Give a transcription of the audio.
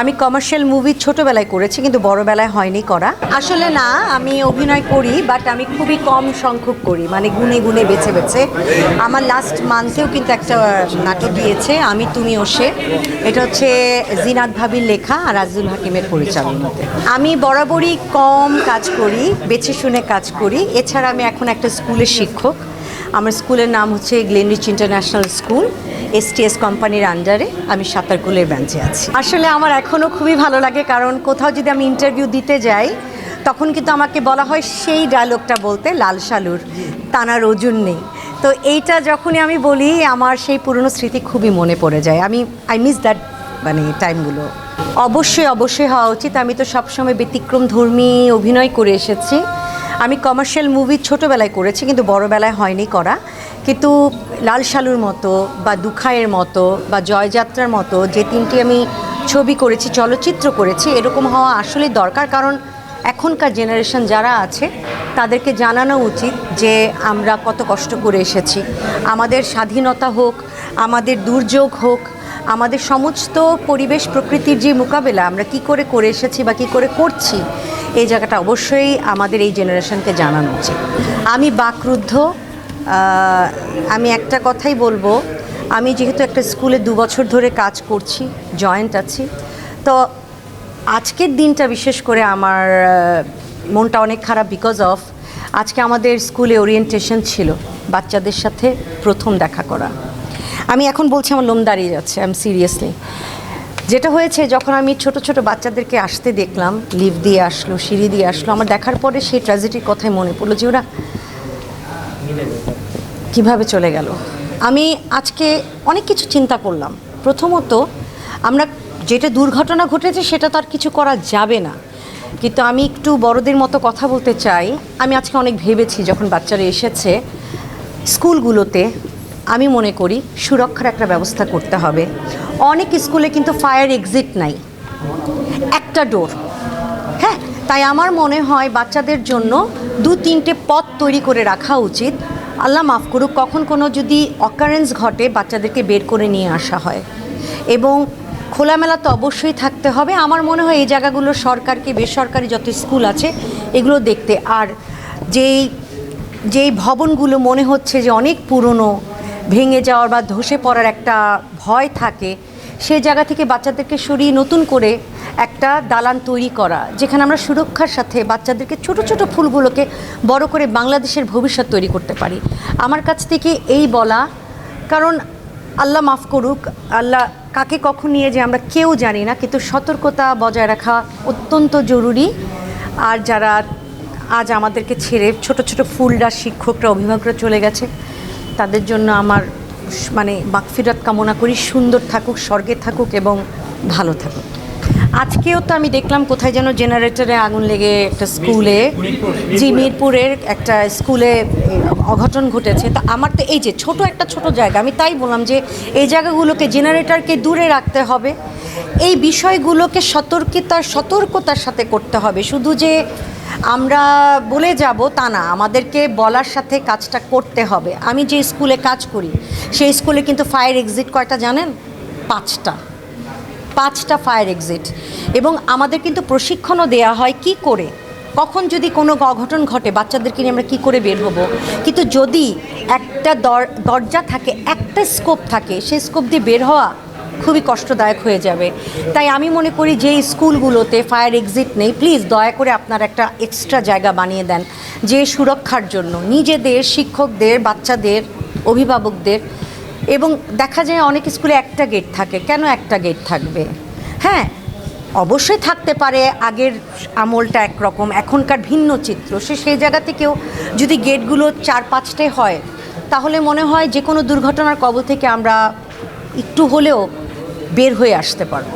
আমি commercial movie ছোটবেলায় করেছি, কিন্তু বড়বেলায় হয়নি করা। আসলে না, আমি অভিনয় করি বাট আমি খুবই কম সংখ্যক করি মানে গুনে গুনে বেছে বেছে। আমার লাস্ট মান্থেও কিন্তু একটা নাটক দিয়েছে আমি, তুমি ওসে এটা হচ্ছে জিনাত ভাবির লেখা আর রাজুল হাকিমের পরিচালনাতে আমি বরাবরই কম কাজ করি, বেছে শুনে কাজ করি। এছাড়া আমি এখন একটা স্কুলের শিক্ষক। আমার স্কুলের নাম হচ্ছে গ্লেনরিচ ইন্টারন্যাশনাল স্কুল এসটিএস কোম্পানির আন্ডারে আমি সাঁতারকুলের ব্রাঞ্চে আছি। আসলে আমার এখনও খুবই ভালো লাগে, কারণ কোথাও যদি আমি ইন্টারভিউ দিতে যাই, তখন কিন্তু আমাকে বলা হয় সেই ডায়লগটা বলতে লাল সালুর তানার ওজন নেই। তো এইটা যখনই আমি বলি, আমার সেই পুরনো স্মৃতি খুবই মনে পড়ে যায়। আমি আই মিস দ্যাট মানে টাইমগুলো অবশ্যই অবশ্যই হওয়া উচিত। আমি তো সবসময় ব্যতিক্রম ধর্মী অভিনয় করে এসেছি। আমি কমার্শিয়াল মুভি ছোটোবেলায় করেছি, কিন্তু বড়বেলায় হয়নি করা। কিন্তু লাল সালুর মতো বা দুখায়ের মতো বা জয়যাত্রার মতো যে তিনটি আমি ছবি করেছি, চলচ্চিত্র করেছি, এরকম হওয়া আসলে দরকার। কারণ এখনকার জেনারেশন যারা আছে, তাদেরকে জানানো উচিত যে আমরা কত কষ্ট করে এসেছি। আমাদের স্বাধীনতা হোক, আমাদের দুর্যোগ হোক, আমাদের সমস্ত পরিবেশ প্রকৃতির যে মোকাবেলা, আমরা কি করে করে এসেছি বা কি করে করছি এই জায়গাটা অবশ্যই আমাদের এই জেনারেশনকে জানানো উচিত। আমি বাকরুদ্ধ আমি একটা কথাই বলব, আমি যেহেতু একটা স্কুলে দু বছর ধরে কাজ করছি, জয়েন্ট আছি, তো আজকের দিনটা বিশেষ করে আমার মনটা অনেক খারাপ বিকজ অফ আজকে আমাদের স্কুলে ওরিয়েন্টেশন ছিল বাচ্চাদের সাথে প্রথম দেখা করা। আমি এখন বলছি আমার লোম দাঁড়িয়ে যাচ্ছে আই এম সিরিয়াসলি যেটা হয়েছে, যখন আমি ছোট ছোট বাচ্চাদেরকে আসতে দেখলাম, লিভ দিয়ে আসলো, সিঁড়ি দিয়ে আসলো, আমার দেখার পরে সেই ট্র্যাজেডির কথাই মনে পড়ল যে ওরা কীভাবে চলে গেল। আমি আজকে অনেক কিছু চিন্তা করলাম। প্রথমত, আমরা যেটা দুর্ঘটনা ঘটেছে, সেটা তো আর কিছু করা যাবে না। কিন্তু আমি একটু বড়দের মতো কথা বলতে চাই। আমি আজকে অনেক ভেবেছি, যখন বাচ্চারা এসেছে স্কুলগুলোতে আমি মনে করি সুরক্ষার একটা ব্যবস্থা করতে হবে। অনেক স্কুলে কিন্তু ফায়ার এক্সিট নাই। একটা ডোর। হ্যাঁ তাই আমার মনে হয় বাচ্চাদের জন্য দু তিনটে পথ তৈরি করে রাখা উচিত। আল্লাহ মাফ করুক, কখন কোনো যদি অকারেন্স ঘটে, বাচ্চাদেরকে বের করে নিয়ে আসা হয়। এবং খোলামেলা তো অবশ্যই থাকতে হবে। আমার মনে হয় এই জায়গাগুলো সরকারকে, বেসরকারি যত স্কুল আছে, এগুলো দেখতে। আর যেই যেই ভবনগুলো মনে হচ্ছে যে অনেক পুরনো ভেঙে যাওয়ার বা ধসে পড়ার একটা ভয় থাকে সেই জায়গা থেকে বাচ্চাদেরকে সরিয়ে নতুন করে একটা দালান তৈরি করা, যেখানে আমরা সুরক্ষার সাথে বাচ্চাদেরকে ছোট ছোট ফুলগুলোকে বড় করে বাংলাদেশের ভবিষ্যৎ তৈরি করতে পারি। আমার কাছ থেকে এই বলা, কারণ আল্লাহ মাফ করুক, আল্লাহ কাকে কখন নিয়ে যে আমরা কেউ জানি না, কিন্তু সতর্কতা বজায় রাখা অত্যন্ত জরুরি। আর যারা আজ আমাদেরকে ছেড়ে ছোট ছোট ফুলরা, শিক্ষকরা, অভিভাবকরা চলে গেছে তাদের জন্য আমার মানে বাকফিরাত কামনা করি সুন্দর থাকুক স্বর্গে থাকুক এবং ভালো থাকুক। আজকেও তো আমি দেখলাম কোথায় যেন জেনারেটরে আগুন লেগে একটা স্কুলে, জি, মিরপুরের একটা স্কুলে অঘটন ঘটেছে। তো আমার তো এই যে ছোট একটা ছোট জায়গা, আমি তাই বললাম যে এই জায়গাগুলোকে জেনারেটরকে দূরে রাখতে হবে। এই বিষয়গুলোকে সতর্কতার সতর্কতার সাথে করতে হবে। শুধু যে আমরা বলে যাব তা না, আমাদেরকে বলার সাথে কাজটা করতে হবে। আমি যে স্কুলে কাজ করি, সেই স্কুলে কিন্তু ফায়ার এক্সিট কয়টা জানেন? পাঁচটা। পাঁচটা ফায়ার এক্সিট। এবং আমাদের কিন্তু প্রশিক্ষণও দেয়া হয় কি করে, কখন যদি কোনো অঘটন ঘটে, বাচ্চাদেরকে নিয়ে আমরা কী করে বের হব। কিন্তু যদি একটা দর দরজা থাকে, একটা স্কোপ থাকে, সেই স্কোপ দিয়ে বের হওয়া খুবই কষ্টদায়ক হয়ে যাবে। তাই আমি মনে করি যে স্কুলগুলোতে ফায়ার এক্সিট নেই। প্লিজ দয়া করে আপনার একটা এক্সট্রা জায়গা বানিয়ে দেন, যে সুরক্ষার জন্য। নিজেদের, শিক্ষকদের, বাচ্চাদের, অভিভাবকদের এবং দেখা যায় অনেক স্কুলে একটা গেট থাকে। কেন একটা গেট থাকবে? হ্যাঁ অবশ্যই থাকতে পারে, আগের আমলটা একরকম, এখনকার ভিন্ন চিত্র। সে, সেই জায়গা থেকেও যদি গেটগুলো চার পাঁচটায় হয়, তাহলে মনে হয় যে কোনো দুর্ঘটনার কবল থেকে আমরা একটু হলেও বের হয়ে আসতে পারব।